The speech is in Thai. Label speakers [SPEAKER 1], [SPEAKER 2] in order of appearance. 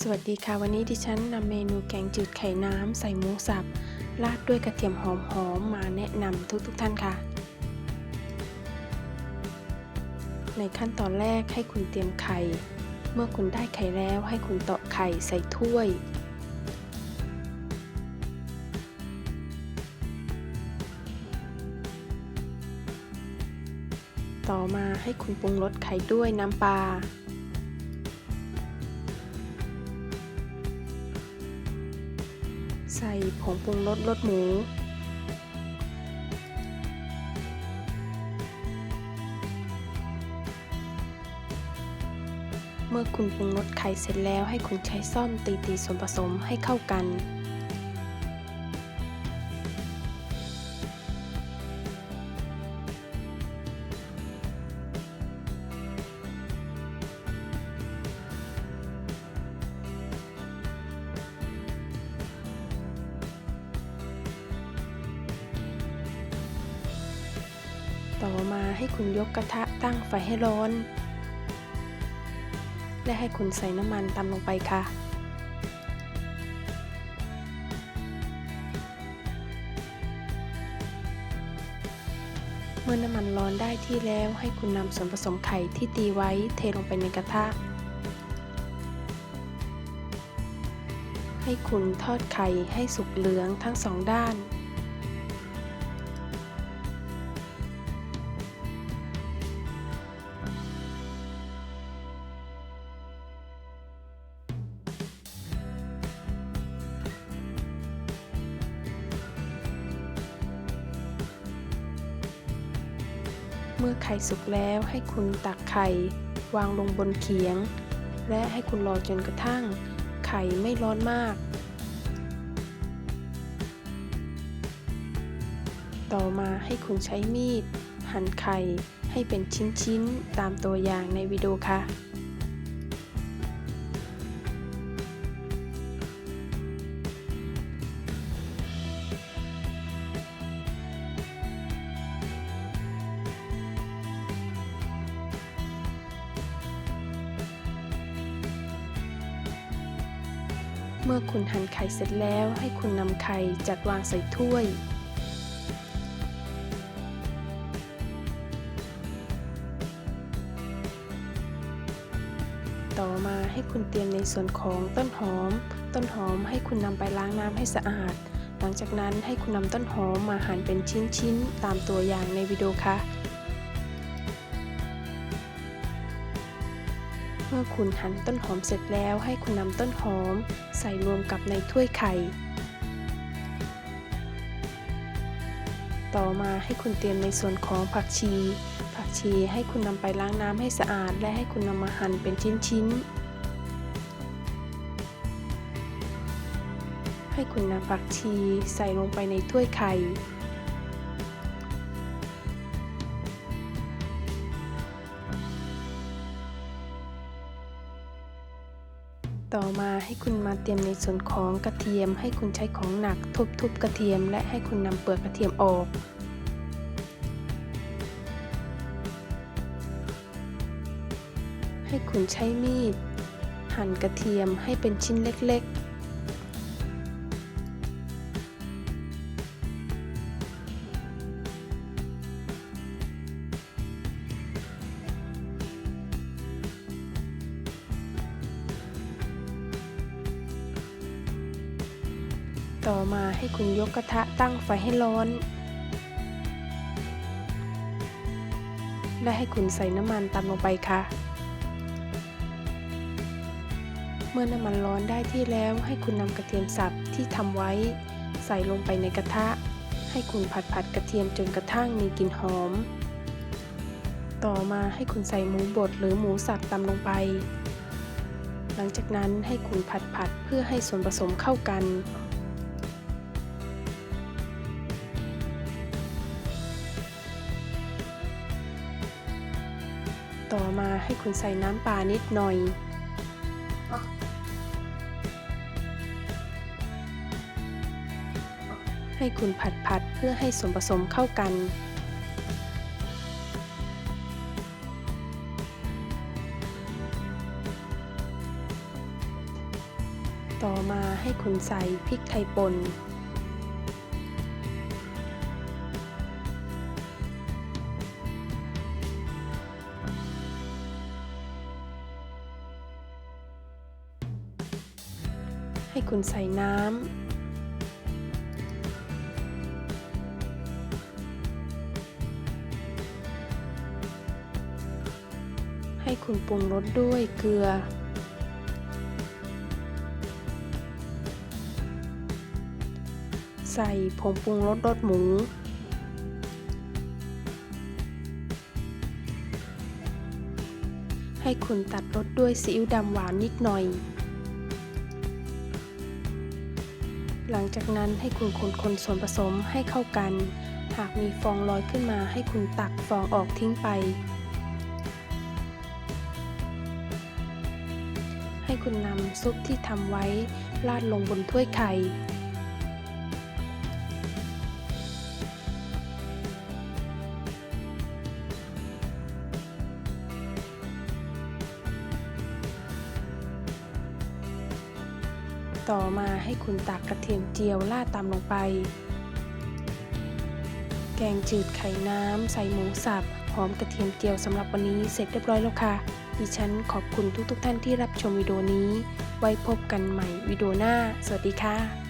[SPEAKER 1] สวัสดีค่ะ วันนี้ดิฉันนำเมนูแกงจืดไข่น้ำใส่หมูสับ ราดด้วยกระเทียมหอมๆมาแนะนำทุกๆทท่านค่ะ ในขั้นตอนแรกให้คุณเตรียมไข่ เมื่อคุณได้ไข่แล้วให้คุณตอกไข่ใส่ถ้วย ต่อมาให้คุณปรุงรสไข่ด้วยน้ำปลา ผงปรุงรสรสหมู เมื่อคุณปรุงรสไข่เสร็จแล้วให้คุณใช้ซ่อมตีตีส่วนผสมให้เข้ากัน ต่อมาให้คุณยกกระทะตั้งไฟให้ร้อน และให้คุณใส่น้ำมันตามลงไปค่ะ เมื่อน้ำมันร้อนได้ที่แล้วให้คุณนำส่วนผสมไข่ที่ตีไว้เทลงไปในกระทะ ให้คุณทอดไข่ให้สุกเหลืองทั้งสองด้าน มื่อไข่สุกแล้วให้คุณตักไข่ วางลงบนเขียง และให้คุณรอจนกระทั่ง ไข่ไม่ร้อนมาก ต่อมาให้คุณใช้มีด หั่นไข่ให้เป็นชิ้นๆ ตามตัวอย่างในวิดีโอค่ะ เมื่อคุณหั่นไข่เสร็จแล้วให้คุณนำไข่จัดวางใส่ถ้วย ต่อมาให้คุณเตรียมในส่วนของต้นหอม ต้นหอมให้คุณนำไปล้างน้ำให้สะอาด หลังจากนั้นให้คุณนำต้นหอมมาหั่นเป็นชิ้นๆ ตามตัวอย่างในวิดีโอค่ะ มื่อคุณหั่นต้นหอมเสร็จแล้วให้คุณนำต้นหอม ใส่รวมกับในถ้วยไข่ ต่อมาให้คุณเตรียมในส่วนของผักชี ผักชีให้คุณนำไปล้างน้ำให้สะอาด และให้คุณนำมาหั่นเป็นชิ้นๆให้คุณนำผักชีใส่ลงไปในถ้วยไข่ ต่อมาให้คุณมาเตรียมในส่วนของกระเทียม ให้คุณใช้ของหนักทุบๆกระเทียม และให้คุณนำเปลือกกระเทียมออกให้คุณใช้มีด หั่นกระเทียมให้เป็นชิ้นเล็กๆ ต่อมาให้คุณยกกระทะตั้งไฟให้ร้อน และให้คุณใส่น้ำมันตามลงไปค่ะ เมื่อน้ำมันร้อนได้ที่แล้วให้คุณนำกระเทียมสับที่ทำไว้ ใส่ลงไปในกระทะ ให้คุณผัดผัดกระเทียมจนกระทั่งมีกลิ่นหอม ต่อมาให้คุณใส่หมูบดหรือหมูสับตำลงไปหลังจากนั้นให้คุณผัดผัดเพื่อให้ส่วนผสมเข้ากัน ต่อมาให้คุณใส่น้ำปลานิดหน่อย ให้คุณผัดผัดเพื่อให้ส่วนผสมเข้ากัน ต่อมาให้คุณใส่พริกไทยป่น ให้คุณใส่น้ำ ให้คุณปรุงรสด้วยเกลือ ใส่ผงปรุงรสรสหมูให้คุณตัดรสด้วยซีอิ๊วดำหวานนิดหน่อย หลังจากนั้นให้คุณคนคนส่วนผสมให้เข้ากัน หากมีฟองลอยขึ้นมาให้คุณตักฟองออกทิ้งไป ให้คุณนำซุปที่ทำไว้ราดลงบนถ้วยไข่ ต่อมาให้คุณตักกระเทียมเจียวราดตามลงไป แกงจืดไข่น้ำใส่หมูสับหอมกระเทียมเจียวสำหรับวันนี้เสร็จเรียบร้อยแล้วค่ะ ดิฉันขอบคุณทุกๆทท่านที่รับชมวิดีโอนี้ ไว้พบกันใหม่วิดีโอหน้า สวัสดีค่ะ